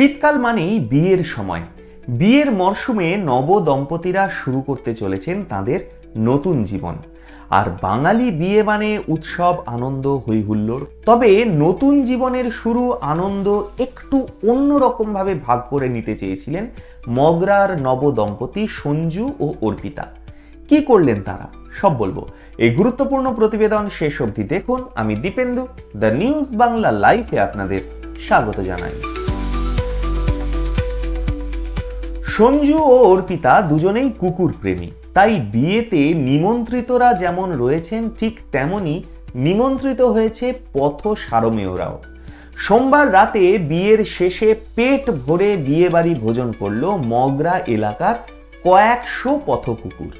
শীতকাল মানেই বিয়ের সময়। বিয়ের মরশুমে নব দম্পতিরা শুরু করতে চলেছেন তাদের নতুন জীবন। আর বাঙালি বিয়ে মানে উৎসব, আনন্দ, হৈহুল্লোড়। তবে নতুন জীবনের শুরু আনন্দ একটু অন্যরকমভাবে ভাগ করে নিতে চেয়েছিলেন মগরার নব দম্পতি সঞ্জু ও অর্পিতা। কি করলেন তারা? সব বলব। এই গুরুত্বপূর্ণ প্রতিবেদন শেষ অবধি দেখুন। আমি দীপেন্দু, দ্য নিউজ বাংলা লাইফে আপনাদের স্বাগত জানাই। সঞ্জু ও অর্পিতা দুজনেই কুকুর প্রেমী তাই বিয়েতে নিমন্ত্রিতরা যেমন রয়েছেন, ঠিক তেমনি নিমন্ত্রিত হয়েছে পথ সারমেয়রাও সোমবার রাতে বিয়ের শেষে পেট ভরে বিয়েবাড়ি ভোজন করল মগরা এলাকার কয়েকশো পথ কুকুর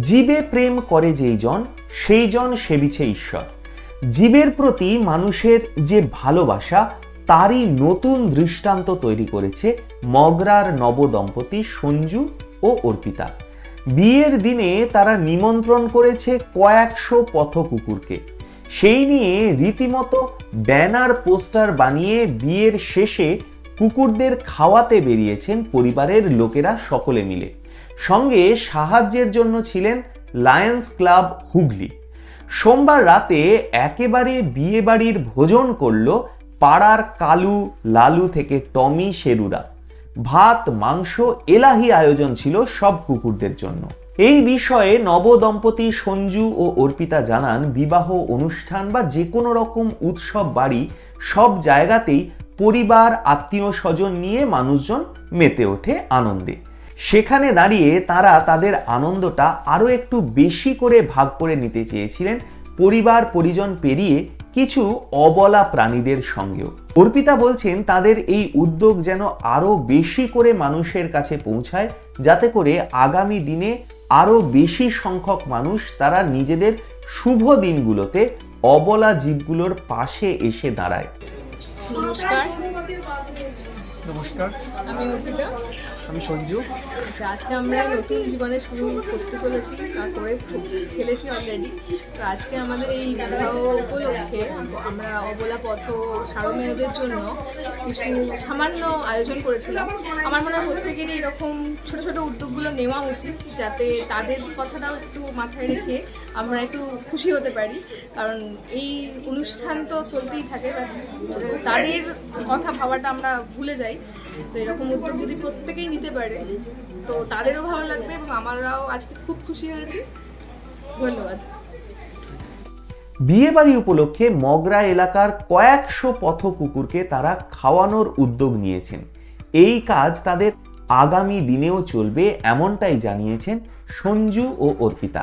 জীবে প্রেম করে যেই জন, সেই জন সেবিছে ঈশ্বর। জীবের প্রতি মানুষের যে ভালোবাসা তারই নতুন দৃষ্টান্ত তৈরি করেছে মগরার নবদম্পতি সঞ্জু ও অর্পিতা। বিয়ের দিনে তারা নিমন্ত্রণ করেছে কয়েকশো পথ কুকুরকে সেই নিয়ে রীতিমতো ব্যানার পোস্টার বানিয়ে বিয়ের শেষে কুকুরদের খাওয়াতে বেরিয়েছেন পরিবারের লোকেরা সকলে মিলে। সঙ্গে সাহায্যের জন্য ছিলেন লায়ন্স ক্লাব হুগলি। সোমবার রাতে একেবারে বিয়ে বাড়ির ভোজন করল পাড়ার কালু লালু থেকে টমি শেরুরা ভাত, মাংস, এলাহি আয়োজন ছিল সব কুকুরদের জন্য। এই বিষয়ে নবদম্পতি সঞ্জু ও অর্পিতা জানান, বিবাহ অনুষ্ঠান বা যে কোনো রকম উৎসব বাড়ি সব জায়গাতেই পরিবার, আত্মীয় স্বজন নিয়ে মানুষজন মেতে ওঠে আনন্দে। সেখানে দাঁড়িয়ে তারা তাদের আনন্দটা আরও একটু বেশি করে ভাগ করে নিতে চেয়েছিলেন। পরিবার পরিজন পেরিয়ে কিছু অবলা প্রাণীদের সঙ্গেও। অর্পিতা বলছেন, তাদের এই উদ্যোগ যেন আরও বেশি করে মানুষের কাছে পৌঁছায়, যাতে করে আগামী দিনে আরও বেশি সংখ্যক মানুষ তারা নিজেদের শুভ দিনগুলোতে অবলা জীবগুলোর পাশে এসে দাঁড়ায়। নমস্কার। নমস্কার। আমি অর্পিতা। আমি সঞ্জু। আচ্ছা আজকে আমরা নতুন জীবনে শুরু করতে চলেছি বা করে ফেলেছি অলরেডি তো আজকে আমাদের এই বিবাহ উপলক্ষে আমরা অবলা পথ সারমেয়দের জন্য কিছু সামান্য আয়োজন করেছিলাম। আমার মনে হয় প্রত্যেকেরই এরকম ছোট ছোট উদ্যোগগুলো নেওয়া উচিত যাতে তাদের কথাটাও একটু মাথায় রেখে আমরা একটু খুশি হতে পারি। কারণ এই অনুষ্ঠান তো চলতেই থাকে তাদের কথা ভাবাটা আমরা ভুলে যাই। তো এরকম উদ্যোগ যদি প্রত্যেকেই নিতে পারে, তো তাদেরও ভালো লাগবে এবং আমরাও আজকে খুব খুশি হয়েছি। ধন্যবাদ। বিয়েবাড়ি উপলক্ষে মগরা এলাকার কয়েকশো পথ কুকুরকে তারা খাওয়ানোর উদ্যোগ নিয়েছেন। এই কাজ তাদের আগামী দিনেও চলবে, এমনটাই জানিয়েছেন সঞ্জু ও অর্পিতা।